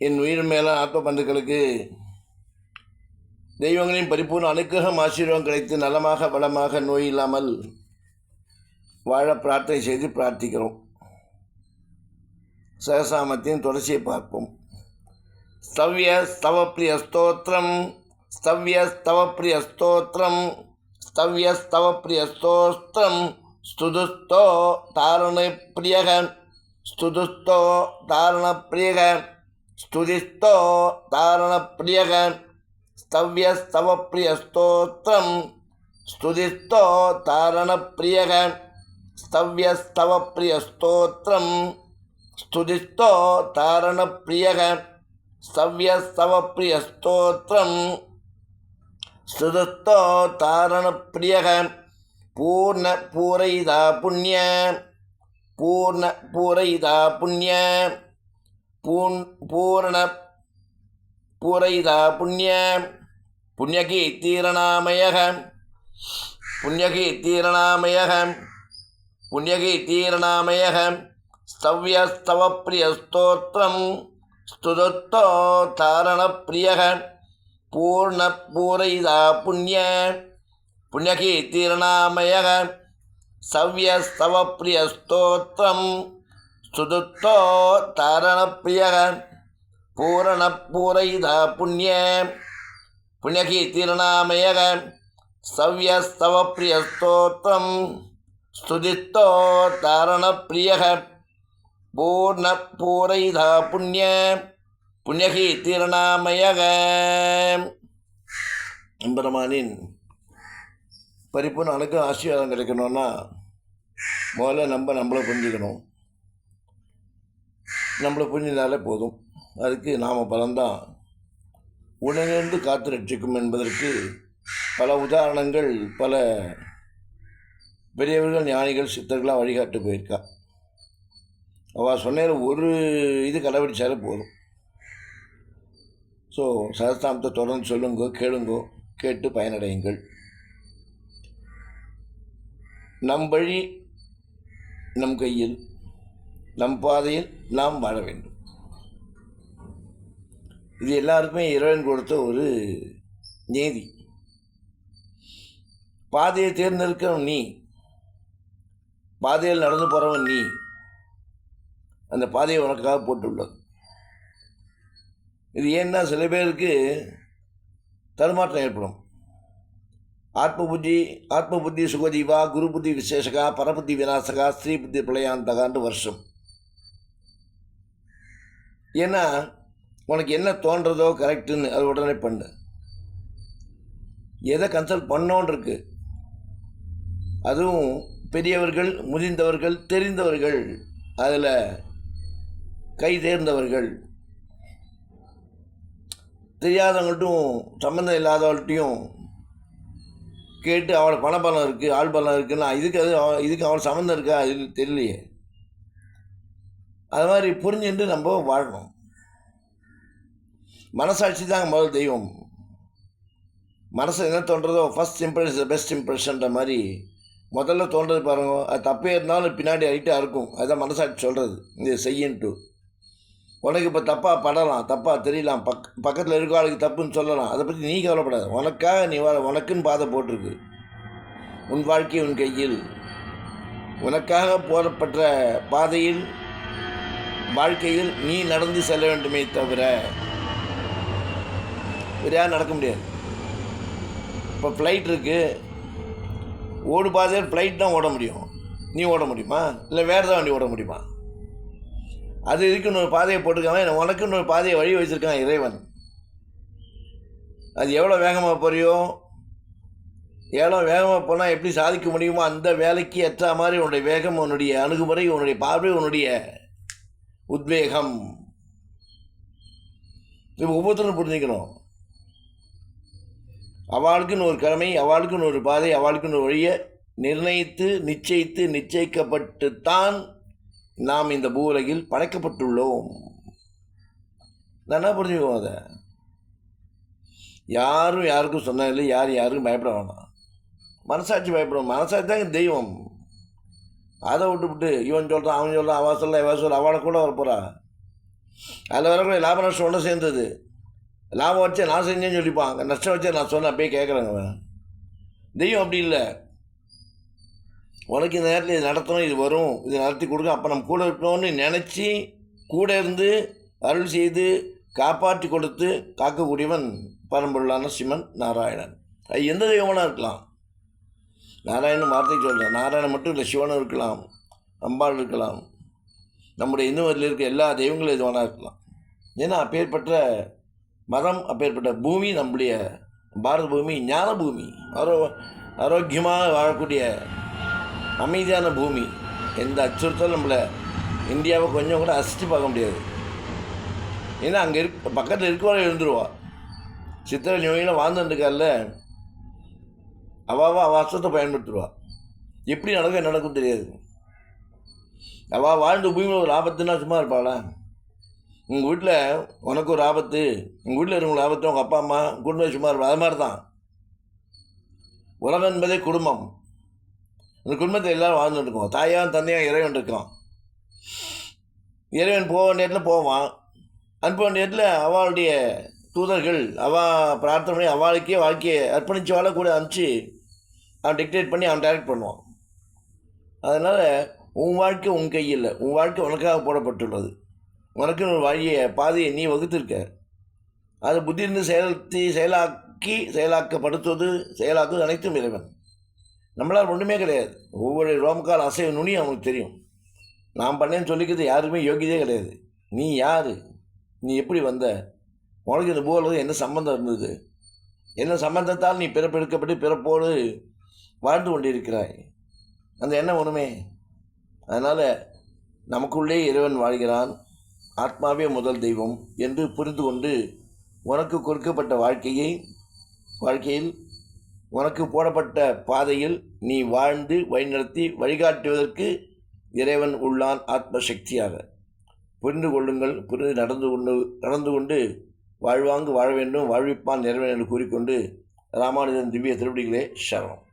என் உயிர் மேலே ஆத்ம பந்துக்களுக்கு தெய்வங்களின் பரிபூர்ண அனுக்கிரகம் ஆசீர்வாதம் கிடைத்து நலமாக வளமாக நோய் இல்லாமல் வாழ பிரார்த்தனை செய்து பிரார்த்திக்கிறோம். சகசாமத்தின் தொடர்ச்சியை பார்ப்போம். ஸ்தவ்ய ஸ்தவப்பிரிய ஸ்தோத்திரம் ஸ்தவ்ய ஸ்தவப்பிரிய ஸ்தோத்திரம் ஸ்தவ்ய ஸ்தவப்பிரிய ஸ்தோத்திரம் ஸ்துதுஸ்தோ தாருண பிரியக ஸ்துதுஸ்தோ தாருண ஸ்துதிஸ்தோ தாருண பிரியக ஸ்தவ்ய ஸ்தவப்பிரிய ஸ்தோத்திரம் ஸ்துதிஸ்தோ தாரண பிரியக ஸ்தவ்ய ஸ்தவப்பிரிய ஸ்துதிஸ்தோ தாரண பிரியக ஸ்தவ்ய ஸ்தவப்பிரிய ஸ்தோத்திரம் தாரண பிரியக பூர்ண பூரைதா புண்ணிய பூர்ண பூரைதா புண்ணிய பூன் பூரண பூரைதா புண்ணிய புண்ணியகீர்த்தீரணாமயக புண்ணியகீர்த்தீரணாமயக புண்ணியகீர்த்தீரணாமயக स्तव्यस्तवप्रियस्तोत्रं स्तुदत्तो तारणप्रियः पूर्णपूरयिता पुण्य पुण्यकीर्तिर्नामयः सव्यस्तवप्रियस्तोत्रं சுதுத்தோ தாரணப்பிரியக பூரணப்பூரைதா புண்ணிய புண்ணியகீர்த்திரணாமயக சவ்யஸ்தவ பிரியஸ்தோத்திரம் ஸ்துதித்தோ தாரணப்பிரியக பூர்ணப்பூரைதா புண்ணிய புண்ணியகீர்த்திரணாமயக எம்பெருமானின் பரிப்பு அணுக்கும் ஆசீர்வாதம் கிடைக்கணும்னா முதல்ல நம்ம நம்மளை புரிஞ்சுக்கணும். நம்மளை புரிஞ்சினாலே போதும். அதுக்கு நாம் பலன்தான் உணர்ந்து காத்து ரட்சிக்கும் என்பதற்கு பல உதாரணங்கள் பல பெரியவர்கள் ஞானிகள் சித்தர்களாக வழிகாட்டு போயிருக்கா. அவள் சொன்ன ஒரு இது கடைபிடிச்சாலே போதும். ஸோ சகஸ்தாமத்தை தொடர்ந்து சொல்லுங்கோ கேளுங்கோ கேட்டு பயனடையுங்கள். நம் வழி நம் கையில். நம் பாதையில் நாம் வாழ வேண்டும். இது எல்லாருக்குமே இறைவன் கொடுத்த ஒரு நீதி. பாதையை தேர்ந்தெடுக்கிற நீ. பாதையில் நடந்து போகிறவன் நீ. அந்த பாதையை உனக்காக போட்டுள்ளது. இது ஏன்னா சில பேருக்கு தடுமாற்றம் ஏற்படும். ஆத்ம புத்தி ஆத்ம புத்தி சுகதீவா குரு புத்தி விசேஷகா பரபுத்தி விநாசகா ஸ்ரீ புத்தி பிரளயாந்தகான்னு வருஷம். ஏன்னா உனக்கு என்ன தோன்றதோ கரெக்டுன்னு அது உடனே பண்ணு. எதை கன்சல்ட் பண்ணோன்னு இருக்கு அதுவும் பெரியவர்கள் முதிர்ந்தவர்கள் தெரிந்தவர்கள் அதில் கை தேர்ந்தவர்கள். தெரியாதவங்கள்ட்டும் சம்மந்தம் இல்லாதவள்கிட்டையும் கேட்டு அவளை பணபலம் இருக்குது ஆள் பலம் இருக்குன்னா இதுக்கு அது இதுக்கு அவள் சம்மந்தம் இருக்கா இது தெரியலையே. அது மாதிரி புரிஞ்சுட்டு நம்ம வாழணும். மனசாட்சி தாங்க முதல் தெய்வம். மனசு என்ன தோன்றதோ ஃபஸ்ட் இம்ப்ரெஷன் பெஸ்ட் இம்ப்ரெஷன்ற மாதிரி முதல்ல தோன்றது பாருங்க. அது தப்பே இருந்தாலும் பின்னாடி ஐட்டாக இருக்கும். அதுதான் மனசாட்சி சொல்கிறது இது செய்யன்ட்டு. உனக்கு இப்போ தப்பாக படலாம் தப்பாக தெரியலாம். பக் பக்கத்தில் இருக்க ஆளுக்கு தப்புன்னு சொல்லலாம். அதை பற்றி நீ கவலைப்படாது. உனக்காக நீ வாழ உனக்குன்னு பாதை போட்டிருக்கு. உன் வாழ்க்கை உன் கையில். உனக்காக போடப்பட்ட பாதையில் வாழ்க்கையில் நீ நடந்து செல்ல வேண்டுமே தவிர வேறு யாரும் நடக்க முடியாது. இப்போ ஃப்ளைட் இருக்குது ஓடு பாதையில் ஃப்ளைட் தான் ஓட முடியும். நீ ஓட முடியுமா? இல்லை வேறு தான் வண்டி ஓட முடியுமா? அது இதுக்கு இன்னொரு பாதையை போட்டிருக்கான் உனக்கு இன்னொரு பாதையை வழி வச்சுருக்கான் இறைவன். அது எவ்வளோ வேகமாக போறியோ எவ்வளோ வேகமாக போனால் எப்படி சாதிக்க முடியுமோ அந்த வேலைக்கு ஏற்ற மாதிரி உன்னுடைய வேகம் உன்னுடைய அணுகுமுறை உன்னுடைய பார்வை உன்னுடைய உத்வேகம். இது ஒவ்வொருத்தரும் புரிஞ்சுக்கணும். அவளுக்குன்னு ஒரு கடமை அவளுக்குன்னு ஒரு பாதை அவளுக்குன்னு ஒரு வழியை நிர்ணயித்து நிச்சயித்து நிச்சயிக்கப்பட்டுத்தான் நாம் இந்த பூவுலகில் படைக்கப்பட்டுள்ளோம். நல்லா புரிஞ்சுக்குவோம் அதை? யாரும் யாருக்கும் சொன்னதில்லை யார் யாருக்கும் பயப்பட வேணாம். மனசாட்சி பயப்படும் மனசாட்சி தாங்க தெய்வம். அதை விட்டுவிட்டு இவன் சொல்கிறான் அவன் சொல்கிறான் அவன் சொல்ல இவன் சொல்ல அவனை கூட வரப்போறா அதில் வரக்கூடிய லாப நஷ்டம் ஒன்று சேர்ந்தது. லாபம் வச்சு நான் செஞ்சேன்னு சொல்லிப்பான். நஷ்டம் வச்சு நான் சொன்னேன் அப்படியே கேட்குறேங்க அவன் தெய்வம் அப்படி இல்லை. உனக்கு இந்த நேரத்தில் இது நடத்தணும் இது வரும் இது நடத்தி கொடுக்க அப்போ நம்ம கூட இருக்கணும்னு நினச்சி கூட இருந்து அருள் செய்து காப்பாற்றி கொடுத்து காக்கக்கூடியவன் பரம்பொருளான சிவன் நாராயணன். அது எந்த தெய்வமானா இருக்கலாம்? நாராயணன் வார்த்தை சொல்கிறார் நாராயணன் மட்டும் இல்லை சிவனும் இருக்கலாம் அம்பாள் இருக்கலாம். நம்முடைய இந்து மதத்தில் இருக்க எல்லா தெய்வங்களும் எது இருக்கலாம். ஏன்னா அப்பேற்பட்ட மதம் அப்பேற்பட்ட பூமி நம்முடைய பாரத பூமி ஞான பூமி ஆரோ ஆரோக்கியமாக வாழக்கூடிய அமைதியான பூமி. எந்த அச்சுறுத்தலும் நம்மளை இந்தியாவை கொஞ்சம் கூட அசிச்சு பார்க்க முடியாது. ஏன்னா அங்கே இருக் பக்கத்தில் இருக்கவரை எழுந்துருவா சித்திரை நோயில் வாழ்ந்துட்டுருக்கால அவாவா அவள் அஸ்தத்தை பயன்படுத்துவா எப்படி நடக்கும் நடக்கும் தெரியாது. அவள் வாழ்ந்த பூமியில் ஒரு ஆபத்துன்னா சும்மா இருப்பாளா? உங்கள் வீட்டில் உனக்கு ஒரு ஆபத்து உங்கள் வீட்டில் இருக்கிற ஆபத்து உங்கள் அப்பா அம்மா குடும்பம் சும்மா இருப்பா அது மாதிரி தான் உலகம் என்பதே குடும்பம். அந்த குடும்பத்தில் எல்லாரும் வாழ்ந்துட்டு இருக்கோம். தாயான் தந்தையும் இறைவன் இருக்கான். இறைவன் போக நேரத்தில் போவான். அனுப்ப நேரத்தில் அவளுடைய தூதர்கள் அவள் பிரார்த்தனை பண்ணி அவளுக்கே வாழ்க்கையை அர்ப்பணித்து வாழ கூட அனுப்பிச்சு அவன் டிக்டேட் பண்ணி அவன் டைரக்ட் பண்ணுவான். அதனால் உன் வாழ்க்கை உன் கையில் உன் வாழ்க்கை உனக்காக போடப்பட்டுள்ளது. உனக்குன்னு ஒரு வழியை பாதையை நீ வகுத்திருக்க. அது புத்தி இருந்து செயல்த்தி செயலாக்கி செயலாக்கப்படுத்துவது செயலாக்குவது அனைத்தும் இறைவன். நம்மளால் ஒன்றுமே கிடையாது. ஒவ்வொரு ரோமக்கால் அசைவு நுனி அவனுக்கு தெரியும். நான் பண்ணேன்னு சொல்லிக்கிறது யாருமே யோகியதே கிடையாது. நீ யார்? நீ எப்படி வந்த? உனக்கு இந்த பூவில் என்ன சம்பந்தம் இருந்தது? என்ன சம்பந்தத்தால் நீ பிறப்பெடுக்கப்பட்டு பிறப்போடு வாழ்ந்து கொண்டிருக்கிறாய். அந்த எண்ணம் ஒன்றுமே அதனால் நமக்குள்ளே இறைவன் வாழ்கிறான். ஆத்மாவே முதல் தெய்வம் என்று புரிந்து கொண்டு உனக்கு கொடுக்கப்பட்ட வாழ்க்கையை வாழ்க்கையில் உனக்கு போடப்பட்ட பாதையில் நீ வாழ்ந்து வழிநடத்தி வழிகாட்டுவதற்கு இறைவன் உள்ளான் ஆத்ம சக்தியாக புரிந்து கொள்ளுங்கள் புரிந்து நடந்து கொண்டு நடந்து கொண்டு வாழ்வாங்கு வாழ வேண்டும் வாழ்விப்பான் நிறைவன் என்று கூறிக்கொண்டு ராமானுஜன் திவ்ய திருவடிகளே சரணம்.